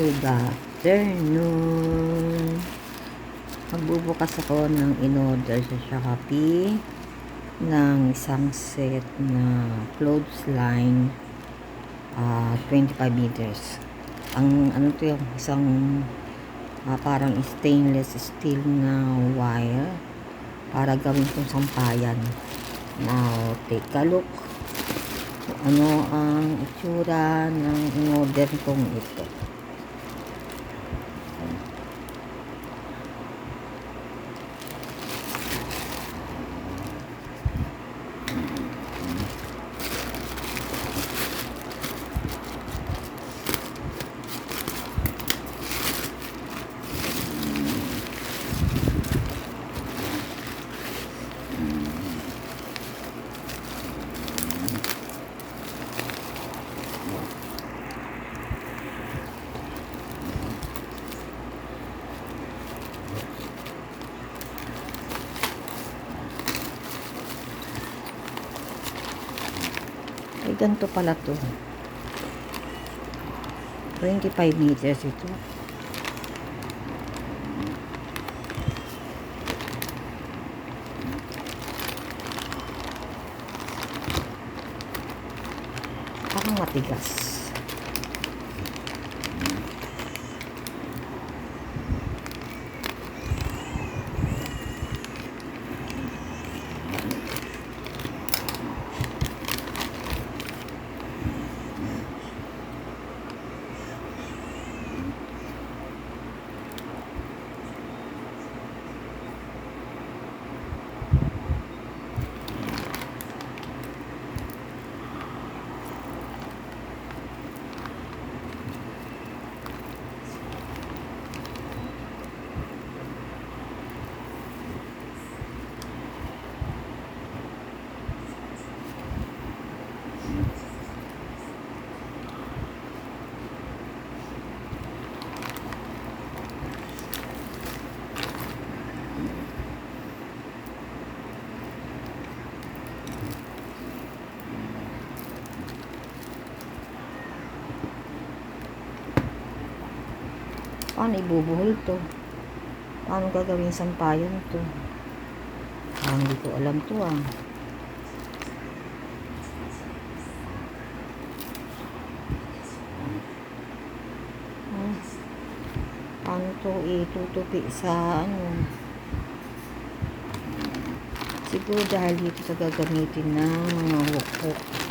Good afternoon. Magbubukas ako ng in-order sa Shopee ng isang set na clothesline uh, 25 meters. Ang ano to yung isang uh, parang stainless steel na wire para gawin kong sampayan. Now, take a look ano ang itsura ng in-order kong ito. Ganito pala to. 25 meters ito. Parang matigas. Paano ibubuhol to? Paano gagawin sampayan to? Ah, hindi ko alam to ah. Ah, paano to itutupi sa ano? Siguro dahil dito sa gagamitin ng mga hook-hook.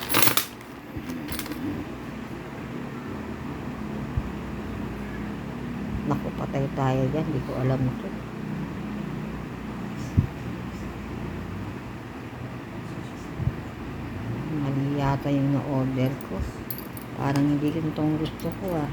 Naku, patay tayo dyan. Hindi ko alam ito. Mali yata yung na-order ko. Parang hindi ganitong gusto ko ah.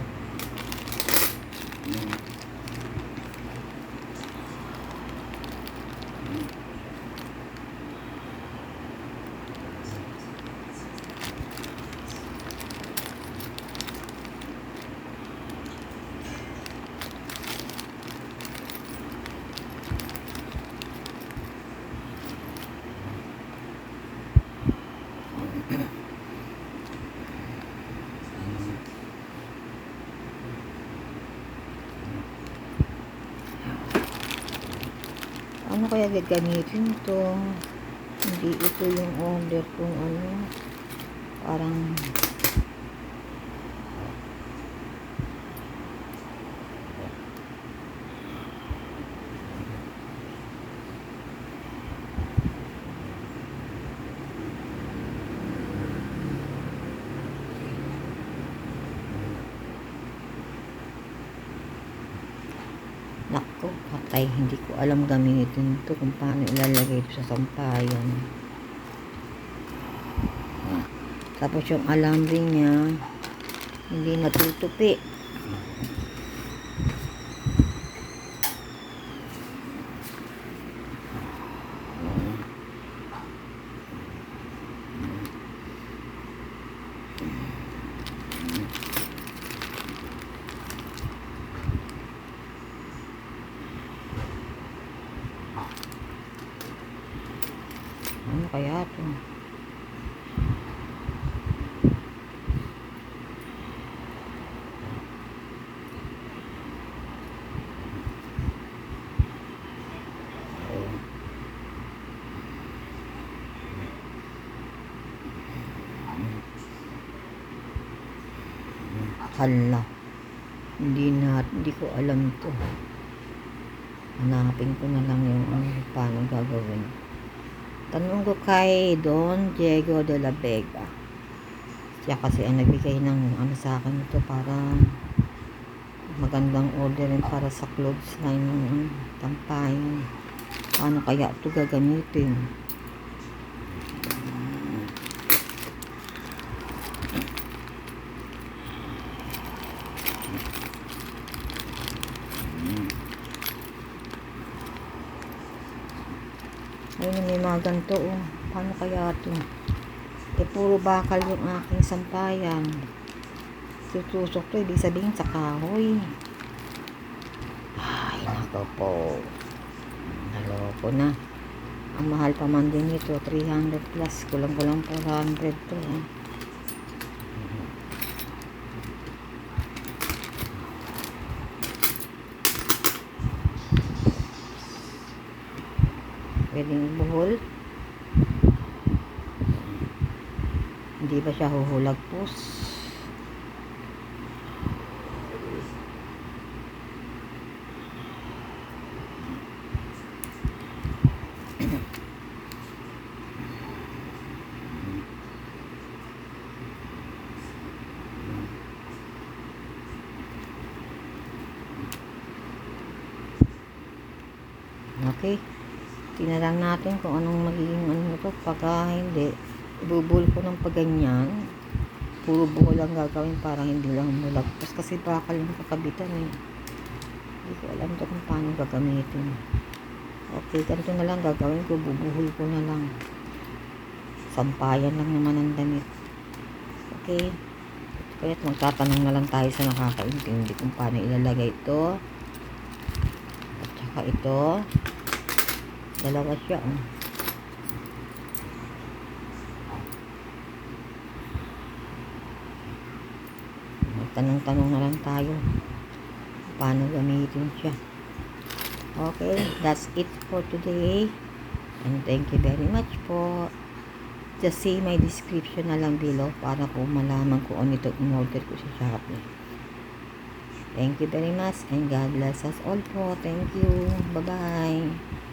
Ano kaya gagamitin to? Hindi ito yung order kung ano. Parang Nako, patay. Hindi ko alam gamitin to kung paano ilalagay ito sa sampayan. Tapos yung alambre niya, hindi natutupi. kaya ito? Hala. Hindi na, hindi ko alam to. Hanapin ko na lang yung ano, paano gagawin. Tanong ko kay Don Diego de la Vega. Siya kasi ang nagbigay ng ano sa akin ito para magandang order rin para sa clothes line ng tampayan. Paano kaya ito gagamitin? Ganito oh. Paano kaya ito? Eh puro bakal yung aking sampayan. Tutusok to, ibig sabihin sa kahoy. Ay, nako po. Naloko na. Ang mahal pa man din ito, 300 plus. Kulang-kulang 400 to. eh. Pwedeng buhol. Hindi ba siya huhulagpos? Okay. Tingnan lang natin kung anong magiging ano nito. Pagka hindi, ibubul ko ng paganyan. Puro buhol lang gagawin para hindi lang mulagpas. Kasi bakal yung kakabitan eh. Hindi ko alam to kung paano gagamitin. Okay, ganito na lang gagawin ko. Bubuhol ko na lang. Sampayan lang naman ang damit. Okay. Kaya't magtatanong na lang tayo sa nakakaintindi kung paano ilalagay ito. At saka ito. Dalawa siya. Oh. Tanong-tanong na lang tayo. Paano gamitin siya. Okay, that's it for today. And thank you very much po. Just see my description na lang below para po malaman ko ano ito in-order ko sa Shopee. Thank you very much and God bless us all po. Thank you. Bye-bye.